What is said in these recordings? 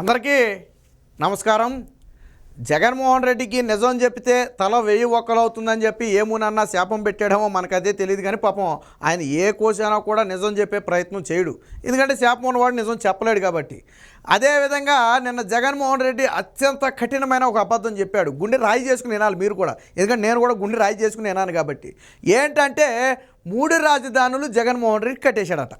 అందరికీ నమస్కారం. జగన్మోహన్ రెడ్డికి నిజం చెప్తే తల వెయ్యి ఒక్కలవుతుందని చెప్పి ఏమునన్నా శాపం పెట్టాడేమో మనకదే తెలియదు కానీ పాపం ఆయన ఏ కోసైనా కూడా నిజం చెప్పే ప్రయత్నం చేయడు. ఎందుకంటే శాపం ఉన్నవాడు నిజం చెప్పలేడు కాబట్టి. అదేవిధంగా నిన్న జగన్మోహన్ రెడ్డి అత్యంత కఠినమైన ఒక అబద్ధం చెప్పాడు. గుండె రాయి చేసుకుని వినాలి మీరు కూడా. ఎందుకంటే నేను కూడా గుండె రాయి చేసుకుని వినాను కాబట్టి. ఏంటంటే మూడు రాజధానులు జగన్మోహన్ రెడ్డి కట్టేశాడట.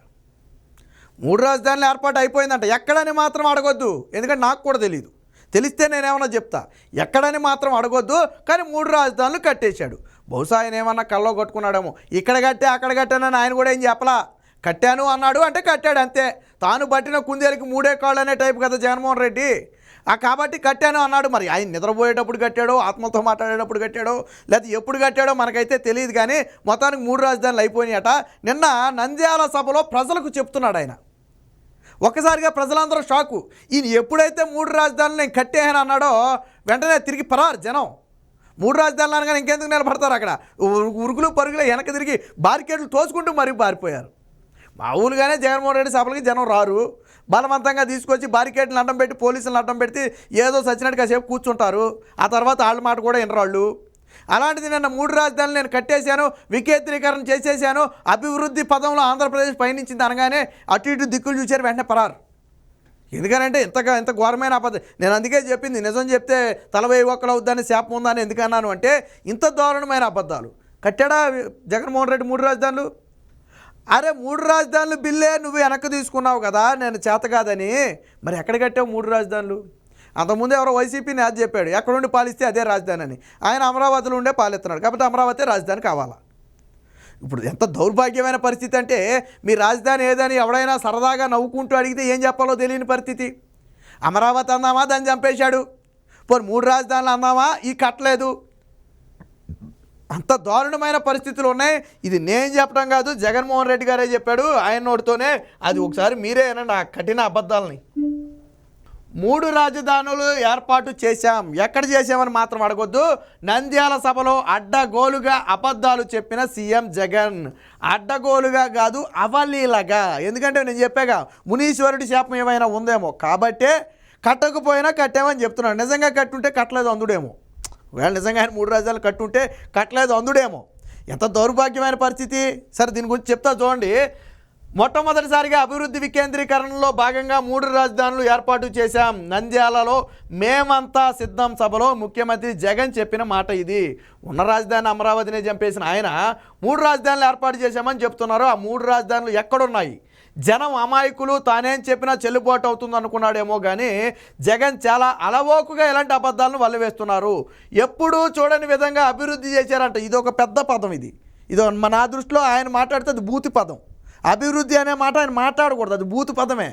మూడు రాజధానులు ఏర్పాటు అయిపోయిందంట. ఎక్కడని మాత్రం అడగొద్దు. ఎందుకంటే నాకు కూడా తెలియదు తెలిస్తే నేనేమన్నా చెప్తా. ఎక్కడని మాత్రం అడగొద్దు కానీ మూడు రాజధానులు కట్టేశాడు. బహుశా ఆయన ఏమన్నా కల్లో కొట్టుకున్నాడేమో. ఇక్కడ కట్టే అక్కడ కట్టానని ఆయన కూడా ఏం చెప్పలా? కట్టాను అన్నాడు అంటే కట్టాడు అంతే. తాను పట్టిన కుందేలకి మూడే కాళ్ళు అనే టైప్ కదా జగన్మోహన్ రెడ్డి. ఆ కాబట్టి కట్టాను అన్నాడు. మరి ఆయన నిద్రపోయేటప్పుడు కట్టాడో ఆత్మతో మాట్లాడేటప్పుడు కట్టాడో లేకపోతే ఎప్పుడు కట్టాడో మనకైతే తెలియదు కానీ మొత్తానికి మూడు రాజధానులు అయిపోయినాయట. నిన్న నంద్యాల సభలో ప్రజలకు చెప్తున్నాడు ఆయన. ఒక్కసారిగా ప్రజలందరూ షాకు. ఈయన ఎప్పుడైతే మూడు రాజధానులు నేను కట్టేయని అన్నాడో వెంటనే తిరిగి పరారు జనం. మూడు రాజధానులు అనగానే ఇంకెందుకు నిలబడతారు అక్కడ? ఉరుగులు ఉరుకులు పరుగులు వెనక తిరిగి బారికేడ్లు తోసుకుంటూ మరీ పారిపోయారు. మామూలుగానే జగన్మోహన్ రెడ్డి సభలకి జనం రారు. బలవంతంగా తీసుకొచ్చి బారికేడ్లు అడ్డం పెట్టి పోలీసులను అడ్డం పెడితే ఏదో సచ్చినట్టుగా సేపు కూర్చుంటారు. ఆ తర్వాత వాళ్ళ మాట కూడా వినరాళ్ళు. అలాంటిది నిన్న మూడు రాజధానులు నేను కట్టేశాను వికేంద్రీకరణ చేసేసాను అభివృద్ధి పదంలో ఆంధ్రప్రదేశ్ పయనించింది అనగానే అటు ఇటు దిక్కులు చూశారు వెంటనే పరారు. ఎందుకనంటే ఇంతగా ఇంత ఘోరమైన అబద్ధం నేను అందుకే చెప్పింది నిజం చెప్తే తలవై ఒక్కలు అవుద్దని శాపం ఉందని ఎందుకన్నాను అంటే ఇంత దారుణమైన అబద్ధాలు. కట్టాడా జగన్మోహన్ రెడ్డి మూడు రాజధానులు? అరే మూడు రాజధానులు బిల్లే నువ్వు వెనక్కి తీసుకున్నావు కదా నేను చేత కాదని. మరి ఎక్కడ కట్టావు మూడు రాజధానులు? అంతకుముందు ఎవరో వైసీపీని అది చెప్పాడు ఎక్కడుండి పాలిస్తే అదే రాజధాని అని. ఆయన అమరావతిలో ఉండే పాలిస్తున్నాడు కాబట్టి అమరావతి రాజధాని కావాలా? ఇప్పుడు ఎంత దౌర్భాగ్యమైన పరిస్థితి అంటే మీ రాజధాని ఏదని ఎవడైనా సరదాగా నవ్వుకుంటూ అడిగితే ఏం చెప్పాలో తెలియని పరిస్థితి. అమరావతి అన్నామా దాన్ని చంపేశాడు. పోనీ మూడు రాజధానులు అన్నామా ఈ కట్టలేదు. అంత దారుణమైన పరిస్థితులు ఉన్నాయి. ఇది నేను చెప్పడం కాదు జగన్మోహన్ రెడ్డి గారే చెప్పాడు. ఆయన నోటితోనే అది ఒకసారి మీరే వినండి ఆ కఠిన అబద్ధాలని. మూడు రాజధానులు ఏర్పాటు చేశాం. ఎక్కడ చేశామని మాత్రం అడగొద్దు. నంద్యాల సభలో అడ్డగోలుగా అబద్ధాలు చెప్పిన సీఎం జగన్. అడ్డగోలుగా కాదు అవలీలగా. ఎందుకంటే నేను చెప్పాగా మునీశ్వరుడి శాపం ఏమైనా ఉందేమో. కాబట్టే కట్టకపోయినా కట్టామని చెప్తున్నాడు. నిజంగా కట్టుంటే కట్టలేదు అందుడేమో. ఒకవేళ నిజంగా ఆయన మూడు రాజాలు కట్టుంటే కట్టలేదు అందుడేమో. ఎంత దౌర్భాగ్యమైన పరిస్థితి. సరే దీని గురించి చెప్తా చూడండి. మొట్టమొదటిసారిగా అభివృద్ధి వికేంద్రీకరణలో భాగంగా మూడు రాజధానులు ఏర్పాటు చేశాం. నంద్యాలలో మేమంతా సిద్ధం సభలో ముఖ్యమంత్రి జగన్ చెప్పిన మాట ఇది. ఉన్న రాజధాని అమరావతిని చంపేసిన ఆయన మూడు రాజధానులు ఏర్పాటు చేశామని చెప్తున్నారు. ఆ మూడు రాజధానులు ఎక్కడున్నాయి? జనం అమాయకులు తానేం చెప్పినా చెల్లుబాటు అవుతుంది అనుకున్నాడేమో కానీ జగన్ చాలా అలవోకుగా ఇలాంటి అబద్ధాలను వల్లవేస్తున్నారు ఎప్పుడూ చూడని విధంగా అభివృద్ధి చేశారంట. ఇది ఒక పెద్ద పదం ఇది. ఇది మన నా దృష్టిలో ఆయన మాట్లాడితే అది బూతి పదం. అభివృద్ధి అనే మాట ఆయన మాట్లాడకూడదు అది బూతు పదమే.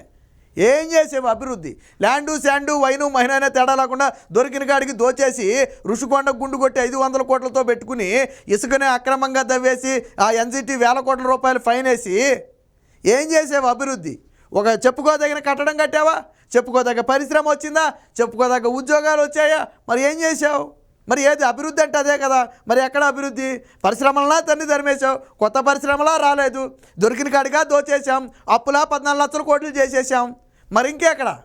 ఏం చేసేవి అభివృద్ధి? ల్యాండు శాండు వైను మహిళ అనే తేడా లేకుండా దొరికిన కాడికి దోచేసి ఋషికొండ గుండు కొట్టి ఐదు వందల కోట్లతో పెట్టుకుని ఇసుకనే అక్రమంగా దవ్వేసి ఆ ఎన్జిటి వేల కోట్ల రూపాయలు ఫైన్ వేసి ఏం చేసేవి అభివృద్ధి? ఒక చెప్పుకోదగిన కట్టడం కట్టావా? చెప్పుకోదగ్గ పరిశ్రమ వచ్చిందా? చెప్పుకోదగ్గ ఉద్యోగాలు వచ్చాయా? మరి ఏం చేసావు? మరి ఏది అభివృద్ధి అంటే అదే కదా. మరి ఎక్కడ అభివృద్ధి? పరిశ్రమలనా తన్ని తరిమేశావు. కొత్త పరిశ్రమలా రాలేదు. దొరికిన కాడిగా దోచేసాం అప్పులా పద్నాలుగు లక్షల కోట్లు చేసేసాం మరి ఇంకెక్కడ?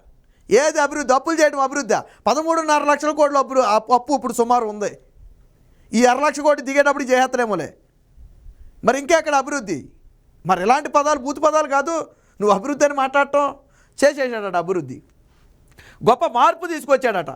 ఏది అభివృద్ధి? అప్పులు చేయడం అభివృద్ధి. పదమూడున్నర లక్షల కోట్లు అప్పు అప్పు ఇప్పుడు సుమారు ఉంది. ఈ అర లక్ష కోట్లు దిగేటప్పుడు చేసేత్తలేమోలే. మరి ఇంకెక్కడ అభివృద్ధి? మరి ఇలాంటి పదాలు బూతు పదాలు కాదు. నువ్వు అభివృద్ధి అని మాట్లాడటం చేసేసాడట అభివృద్ధి. గొప్ప మార్పు తీసుకొచ్చాడట.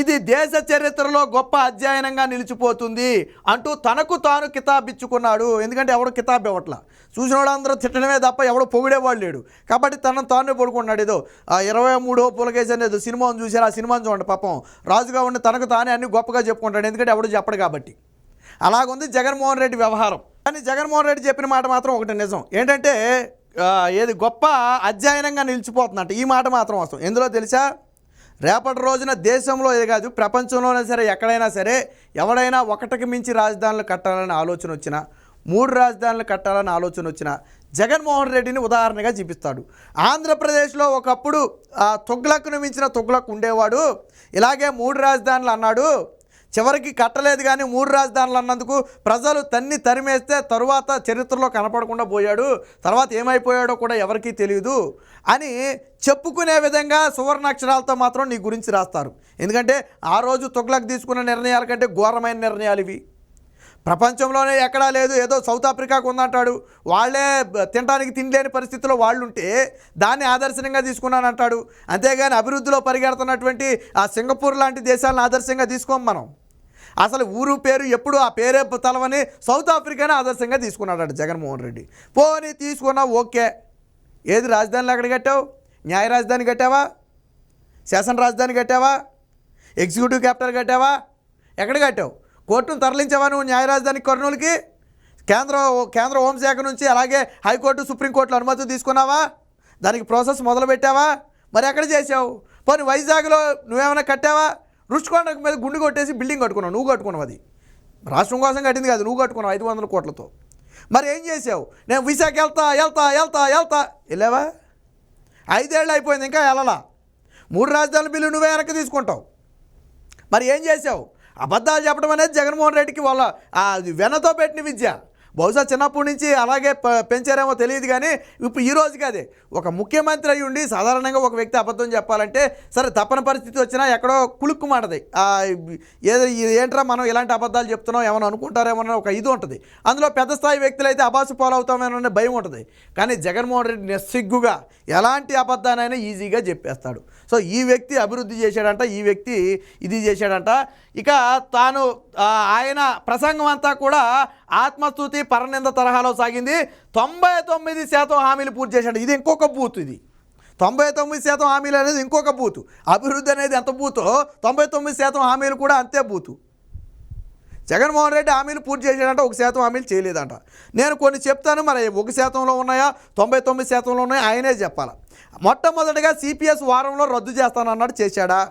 ఇది దేశ చరిత్రలో గొప్ప అధ్యయనంగా నిలిచిపోతుంది అంటూ తనకు తాను కితాబ్ ఇచ్చుకున్నాడు ఎందుకంటే ఎవడు కితాబ్ ఇవ్వట్లా. చూసిన వాళ్ళందరూ తిట్టడమే తప్ప ఎవడో పొగిడేవాడు లేడు. కాబట్టి తనను తానే పడుకున్నాడు. ఏదో ఆ ఇరవై మూడో పులకేసి అనేది సినిమాను చూశారు ఆ సినిమాను చూడండి పాపం. రాజుగా ఉండి తనకు తానే అన్ని గొప్పగా చెప్పుకుంటాడు. ఎందుకంటే ఎవడు చెప్పడు కాబట్టి. అలాగుంది జగన్మోహన్ రెడ్డి వ్యవహారం. కానీ జగన్మోహన్ రెడ్డి చెప్పిన మాట మాత్రం ఒకటి నిజం. ఏంటంటే ఏది గొప్ప అధ్యయనంగా నిలిచిపోతుందంట. ఈ మాట మాత్రం వస్తాం ఎందులో తెలుసా? రేపటి రోజున దేశంలో ఇది కాదు ప్రపంచంలోనే సరే ఎక్కడైనా సరే ఎవడైనా ఒకటికి మించి రాజధానులు కట్టాలని ఆలోచన వచ్చినా మూడు రాజధానులు కట్టాలని ఆలోచన వచ్చిన జగన్మోహన్ రెడ్డిని ఉదాహరణగా చూపిస్తాడు. ఆంధ్రప్రదేశ్లో ఒకప్పుడు ఆ తొగ్లక్ను మించిన తొగ్లక్ ఉండేవాడు. ఇలాగే మూడు రాజధానులు అన్నాడు. చివరికి కట్టలేదు కానీ మూడు రాజధానులు అన్నందుకు ప్రజలు తన్ని తరిమేస్తే తరువాత చరిత్రలో కనపడకుండా పోయాడు. తర్వాత ఏమైపోయాడో కూడా ఎవరికీ తెలియదు అని చెప్పుకునే విధంగా సువర్ణాక్షరాలతో మాత్రం నీ గురించి రాస్తారు. ఎందుకంటే ఆ రోజు తొగ్లకు తీసుకున్న నిర్ణయాల కంటే ఘోరమైన నిర్ణయాలు ఇవి. ప్రపంచంలోనే ఎక్కడా లేదు. ఏదో సౌత్ ఆఫ్రికాకు ఉందంటాడు. వాళ్ళే తినడానికి తినలేని పరిస్థితిలో వాళ్ళు ఉంటే దాన్ని ఆదర్శంగా తీసుకున్నానంటాడు. అంతేగాని అభివృద్ధిలో పరిగెడుతున్నటువంటి ఆ సింగపూర్ లాంటి దేశాలను ఆదర్శంగా తీసుకోం మనం. అసలు ఊరు పేరు ఎప్పుడు ఆ పేరే తలవని సౌత్ ఆఫ్రికానే ఆదర్శంగా తీసుకున్నాడు జగన్మోహన్ రెడ్డి. పోనీ తీసుకున్నా ఓకే. ఏది రాజధానిలో ఎక్కడ కట్టావు? న్యాయ రాజధాని కట్టావా? శాసన రాజధాని కట్టావా? Executive capital కట్టావా? ఎక్కడ కట్టావు? కోర్టును తరలించావా నువ్వు న్యాయరాజధాని కర్నూలుకి? కేంద్ర కేంద్ర హోంశాఖ నుంచి అలాగే హైకోర్టు సుప్రీంకోర్టులో అనుమతి తీసుకున్నావా? దానికి ప్రాసెస్ మొదలు పెట్టావా మరి ఎక్కడ చేసావు పోనీ వైజాగ్లో నువ్వేమైనా కట్టావా? రుచికొండ మీద గుండు కొట్టేసి బిల్డింగ్ కట్టుకున్నావు నువ్వు కట్టుకున్నావు అది. రాష్ట్రం కోసం కట్టింది కాదు నువ్వు కట్టుకున్నావు ఐదు వందల కోట్లతో. మరి ఏం చేసావు నేను విశాఖ వెళ్తా వెళ్తా వెళ్తా వెళ్తా. వెళ్ళావా? ఐదేళ్ళు అయిపోయింది ఇంకా వెళ్ళలా. మూడు రాజధానుల బిల్లు నువ్వే వెనక్కి తీసుకుంటావు. మరి ఏం చేసావు అబద్ధాలు చెప్పడం అనేది జగన్మోహన్ రెడ్డికి వాళ్ళ వెనతో పెట్టిన విద్య. బహుశా చిన్నప్పటి నుంచి అలాగే పెంచారేమో తెలియదు కానీ ఇప్పుడు ఈ రోజుకి అదే. ఒక ముఖ్యమంత్రి అయి ఉండి సాధారణంగా ఒక వ్యక్తి అబద్ధం చెప్పాలంటే సరే తప్పని పరిస్థితి వచ్చినా ఎక్కడో కులుక్కు మాటది. ఏదో ఏంట్రా మనం ఇలాంటి అబద్ధాలు చెప్తున్నాం ఏమైనా అనుకుంటారేమో ఒక ఇది ఉంటుంది. అందులో పెద్ద స్థాయి వ్యక్తులు అయితే అబాసు పాలవుతామేమో భయం ఉంటుంది. కానీ జగన్మోహన్ రెడ్డి నిస్సిగ్గుగా ఎలాంటి అబద్ధానైనా ఈజీగా చెప్పేస్తాడు. సో ఈ వ్యక్తి అభివృద్ధి చేశాడంట ఈ వ్యక్తి ఇది చేశాడంట. ఇక తాను ఆయన ప్రసంగం అంతా కూడా ఆత్మస్థుతి పరనింద తరహాలో సాగింది. తొంభై తొమ్మిది శాతం హామీలు పూర్తి చేశాడు. ఇది ఇంకొక బూత్ ఇది. తొంభై తొమ్మిది శాతం హామీలు అనేది ఇంకొక బూతు. అభివృద్ధి అనేది ఎంత బూతో? తొంభై తొమ్మిది శాతం హామీలు కూడా అంతే బూతు. జగన్మోహన్ రెడ్డి హామీలు పూర్తి చేశాడంట ఒక శాతం హామీలు చేయలేదంట. నేను కొన్ని చెప్తాను మరి ఒక శాతంలో ఉన్నాయా? తొంభై తొమ్మిది శాతంలో ఉన్నాయా? ఆయనే చెప్పాలి. మొట్టమొదటిగా సిపిఎస్ వారంలో రద్దు చేస్తానన్నాడు చేశాడా?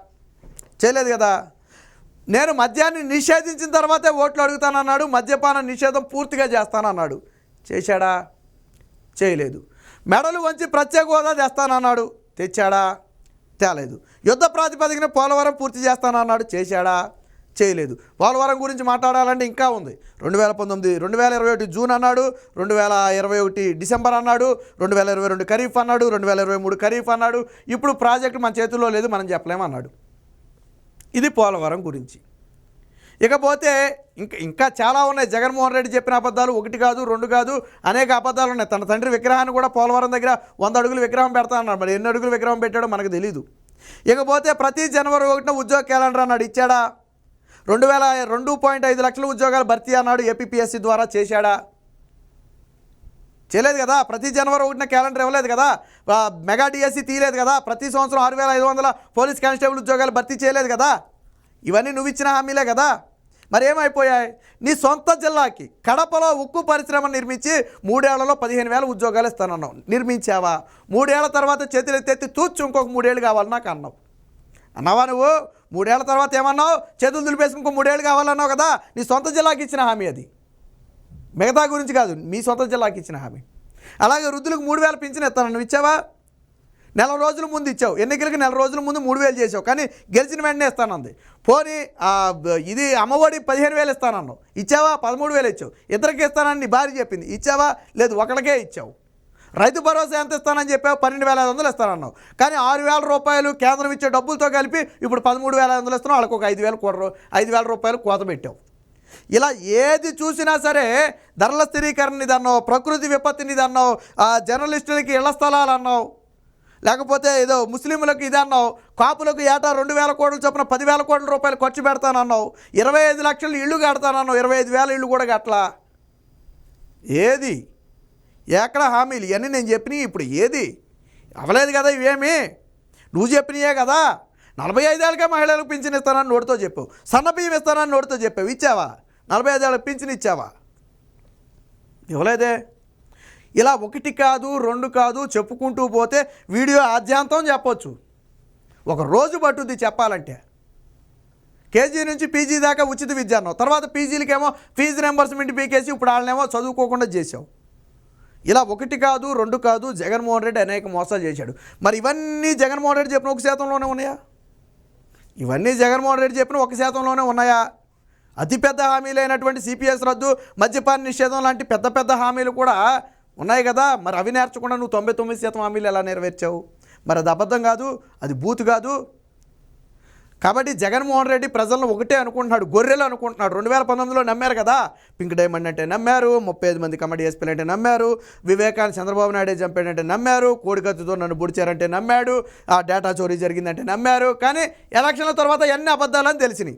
చేయలేదు కదా? నేను మద్యాన్ని నిషేధించిన తర్వాతే ఓట్లు అడుగుతానన్నాడు మద్యపాన నిషేధం పూర్తిగా చేస్తానన్నాడు. చేశాడా? చేయలేదు. మెడలు వంచి ప్రత్యేక హోదా తెస్తానన్నాడు తెచ్చాడా? తేలేదు. యుద్ధ ప్రాతిపదికన పోలవరం పూర్తి చేస్తానన్నాడు. చేశాడా? చేయలేదు. పోలవరం గురించి మాట్లాడాలంటే ఇంకా ఉంది. రెండు వేల పంతొమ్మిది రెండు వేల ఇరవై ఒకటి జూన్ అన్నాడు రెండు వేల ఇరవై ఒకటి డిసెంబర్ అన్నాడు రెండు వేల ఇరవై రెండు ఖరీఫ్ అన్నాడు రెండు వేల ఇరవై మూడు ఖరీఫ్ అన్నాడు. ఇప్పుడు ప్రాజెక్టు మన చేతుల్లో లేదు మనం చెప్పలేమన్నాడు. ఇది పోలవరం గురించి. ఇకపోతే ఇంకా ఇంకా చాలా ఉన్నాయి. జగన్మోహన్ రెడ్డి చెప్పిన అబద్ధాలు ఒకటి కాదు రెండు కాదు అనేక అబద్ధాలు ఉన్నాయి. తన తండ్రి విగ్రహాన్ని కూడా పోలవరం దగ్గర వంద అడుగులు విగ్రహం పెడతా అన్నాడు. మరి ఎన్ని అడుగులు విగ్రహం పెట్టాడో మనకు తెలియదు ఇకపోతే ప్రతి జనవరి ఒకటిన ఉద్యోగ క్యాలెండర్ అన్నాడు. ఇచ్చాడా? రెండు వేల రెండు పాయింట్ ఐదు లక్షల ఉద్యోగాలు భర్తీ అన్నాడు ఏపీపీఎస్సీ ద్వారా చేశాడా? చేయలేదు కదా. ప్రతి జనవరి ఒకటిన క్యాలెండర్ ఇవ్వలేదు కదా. మెగా డిఎస్సి తీయలేదు కదా. ప్రతి సంవత్సరం ఆరు వేల ఐదు వందల పోలీస్ కానిస్టేబుల్ ఉద్యోగాలు భర్తీ చేయలేదు కదా. ఇవన్నీ నువ్వు ఇచ్చిన హామీలే కదా. మరి ఏమైపోయాయి? నీ సొంత జిల్లాకి కడపలో ఉక్కు పరిశ్రమ నిర్మించి మూడేళ్ళలో పదిహేను వేల ఉద్యోగాలు ఇస్తానన్నావు. నిర్మించావా? మూడేళ్ళ తర్వాత చేతులు ఎత్తెత్తి తూర్చు ఇంకొక మూడేళ్ళు కావాలి నాకు అన్నావు. అన్నావా నువ్వు? మూడేళ్ళ తర్వాత ఏమన్నావు? చేతులు దులిపేసి ఇంకో మూడేళ్ళు కావాలన్నావు కదా. నీ సొంత జిల్లాకి ఇచ్చిన హామీ అది. మిగతా గురించి కాదు మీ సొంత జిల్లాకి ఇచ్చిన హామీ. అలాగే వృద్ధులకు మూడు వేల పింఛన్ ఇస్తాను నువ్వు ఇచ్చావా? నెల రోజుల ముందు ఇచ్చావు. ఎన్నికలకు నెల రోజుల ముందు మూడు వేలు చేసావు కానీ గెలిచిన వెంటనే ఇస్తానంది. పోనీ ఇది అమ్మఒడి పదిహేను వేలు ఇస్తానన్నావు. ఇచ్చావా? పదమూడు వేలు ఇచ్చావు. ఇద్దరికి ఇస్తానని భార్య చెప్పింది. ఇచ్చావా? లేదు ఒకరికే ఇచ్చావు. రైతు భరోసా ఎంత ఇస్తానని చెప్పావు? పన్నెండు వేల ఐదు వందలు ఇస్తానన్నావు. కానీ ఆరు వేల రూపాయలు కేంద్రం ఇచ్చే డబ్బులతో కలిపి ఇప్పుడు పదమూడు వేల ఐదు వందలు ఇస్తున్నావు. వాళ్ళకు ఒక ఐదు వేల కూడ ఐదు వేల రూపాయలు కోత పెట్టావు. ఇలా ఏది చూసినా సరే ధరల స్థిరీకరణ ఇది ప్రకృతి విపత్తిని ఇది ఆ జర్నలిస్టులకి ఇళ్ళ స్థలాలు అన్నావు లేకపోతే ఏదో ముస్లింలకు ఇది అన్నావు కాపులకు ఏటా రెండు వేల కోట్ల చొప్పున పదివేల కోట్ల రూపాయలు ఖర్చు పెడతానన్నావు ఇరవై ఐదు లక్షలు ఇల్లు కడతానన్నావు ఇరవై ఐదు వేల ఇల్లు కూడా కట్టలా. ఏది? ఎక్కడ హామీలు? ఇవన్నీ నేను చెప్పినవి ఇప్పుడు. ఏది? అవ్వలేదు కదా ఇవేమి? నువ్వు చెప్పినయే కదా. నలభై ఐదేళ్ళకే మహిళలకు పింఛన్ ఇస్తానని నోటితో చెప్పావు. సన్న బియ్యం ఇస్తానని నోటితో చెప్పావు. ఇచ్చావా? నలభై ఐదేళ్ళ పింఛన్ ఇచ్చావా? ఇవ్వలేదే. ఇలా ఒకటి కాదు రెండు కాదు చెప్పుకుంటూ పోతే వీడియో ఆద్యాంతం చెప్పొచ్చు. ఒక రోజు పట్టుద్ది చెప్పాలంటే. కేజీ నుంచి పీజీ దాకా ఉచిత విద్య అన్నావు. తర్వాత పీజీలకేమో ఫీజు రెంబర్స్మెంట్ పీకేసి ఇప్పుడు వాళ్ళనేమో చదువుకోకుండా చేసావు ఇలా ఒకటి కాదు రెండు కాదు జగన్మోహన్ రెడ్డి అనేక మోసాలు చేశాడు. మరి ఇవన్నీ జగన్మోహన్ రెడ్డి చెప్పిన ఒక శాతంలోనే ఉన్నాయా? ఇవన్నీ జగన్మోహన్ రెడ్డి చెప్పిన ఒక శాతంలోనే ఉన్నాయా? అతిపెద్ద హామీలైనటువంటి సిపిఎస్ రద్దు మద్యపాన నిషేధం లాంటి పెద్ద పెద్ద హామీలు కూడా ఉన్నాయి కదా. మరి అవి నేర్చకుండా నువ్వు తొంభై తొమ్మిది శాతం హామీలు ఎలా నెరవేర్చావు? మరి అది అబద్ధం కాదు అది బూత్ కాదు. కాబట్టి జగన్మోహన్ రెడ్డి ప్రజలను ఒకటే అనుకుంటున్నాడు గొర్రెలు అనుకుంటున్నాడు. రెండు వేల పంతొమ్మిదిలో నమ్మారు కదా. పింక్ డైమండ్ అంటే నమ్మారు ముప్పై ఐదు మంది కమిటీ ఎస్పీలు అంటే నమ్మారు వివేకాన్ని చంద్రబాబు నాయుడే చంపాడంటే నమ్మారు కోడికత్తుతో నన్ను బుడిచారంటే నమ్మాడు ఆ డేటా చోరీ జరిగిందంటే నమ్మారు. కానీ ఎలక్షన్ల తర్వాత ఎన్ని అబద్ధాలని తెలిసినాయి.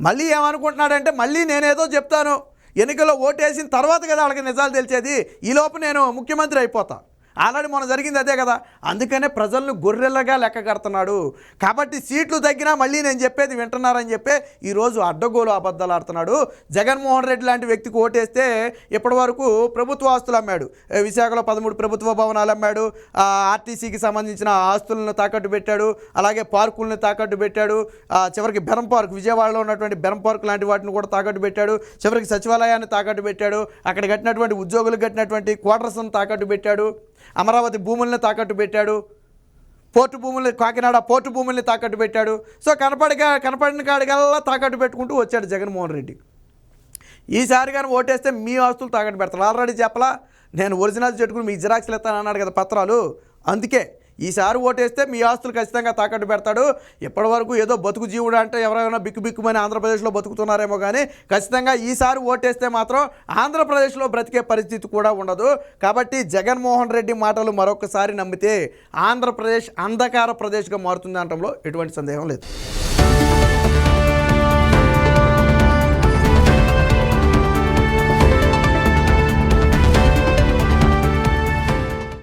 మళ్ళీ ఏమనుకుంటున్నాడంటే మళ్ళీ నేనేదో చెప్తాను. ఎన్నికల్లో ఓటేసిన తర్వాత కదా వాళ్ళకి నిజాలు తెలిసేది. ఈలోపు నేను ముఖ్యమంత్రి అయిపోతా. ఆల్రెడీ మనం జరిగింది అదే కదా. అందుకనే ప్రజలను గొర్రెలుగా లెక్క కడుతున్నాడు. కాబట్టి సీట్లు తగ్గినా మళ్ళీ నేను చెప్పేది వింటున్నారని చెప్పి ఈరోజు అడ్డగోలు అబద్ధాలు ఆడుతున్నాడు. జగన్మోహన్ రెడ్డి లాంటి వ్యక్తికి ఓటేస్తే ఇప్పటి వరకు ప్రభుత్వ ఆస్తులు అమ్మాడు. విశాఖలో పదమూడు ప్రభుత్వ భవనాలు అమ్మాడు. ఆర్టీసీకి సంబంధించిన ఆస్తులను తాకట్టు పెట్టాడు. అలాగే పార్కులను తాకట్టు పెట్టాడు. చివరికి బెరం పార్క్ విజయవాడలో ఉన్నటువంటి బెరం పార్క్ లాంటి వాటిని కూడా తాకట్టు పెట్టాడు. చివరికి సచివాలయాన్ని తాకట్టు పెట్టాడు. అక్కడ కట్టినటువంటి ఉద్యోగులు కట్టినటువంటి క్వార్టర్స్ను తాకట్టు పెట్టాడు. అమరావతి భూముల్ని తాకట్టు పెట్టాడు. పోర్టు భూముల్ని కాకినాడ పోర్టు భూముల్ని తాకట్టు పెట్టాడు. సో కనపడిగా కనపడిన కాడికల్లా తాకట్టు పెట్టుకుంటూ వచ్చాడు జగన్మోహన్ రెడ్డి. ఈసారి కానీ ఓటేస్తే మీ ఆస్తులు తాకట్టు పెడతాడు ఆల్రెడీ చెప్పలా నేను ఒరిజినల్ చెట్టుకుని మీ జిరాక్స్లు ఇస్తాను కదా పత్రాలు. అందుకే ఈసారి ఓటేస్తే మీ ఆస్తులు ఖచ్చితంగా తాకట్టు పెడతాడు. ఇప్పటివరకు ఏదో బతుకు జీవుడు అంటే ఎవరైనా బిక్కు బిక్కుమని ఆంధ్రప్రదేశ్లో బతుకుతున్నారేమో కానీ ఖచ్చితంగా ఈసారి ఓటేస్తే మాత్రం ఆంధ్రప్రదేశ్లో బ్రతికే పరిస్థితి కూడా ఉండదు. కాబట్టి జగన్మోహన్ రెడ్డి మాటలు మరొకసారి నమ్మితే ఆంధ్రప్రదేశ్ అంధకార ప్రదేశ్గా మారుతుంది అనడంలో ఎటువంటి సందేహం లేదు.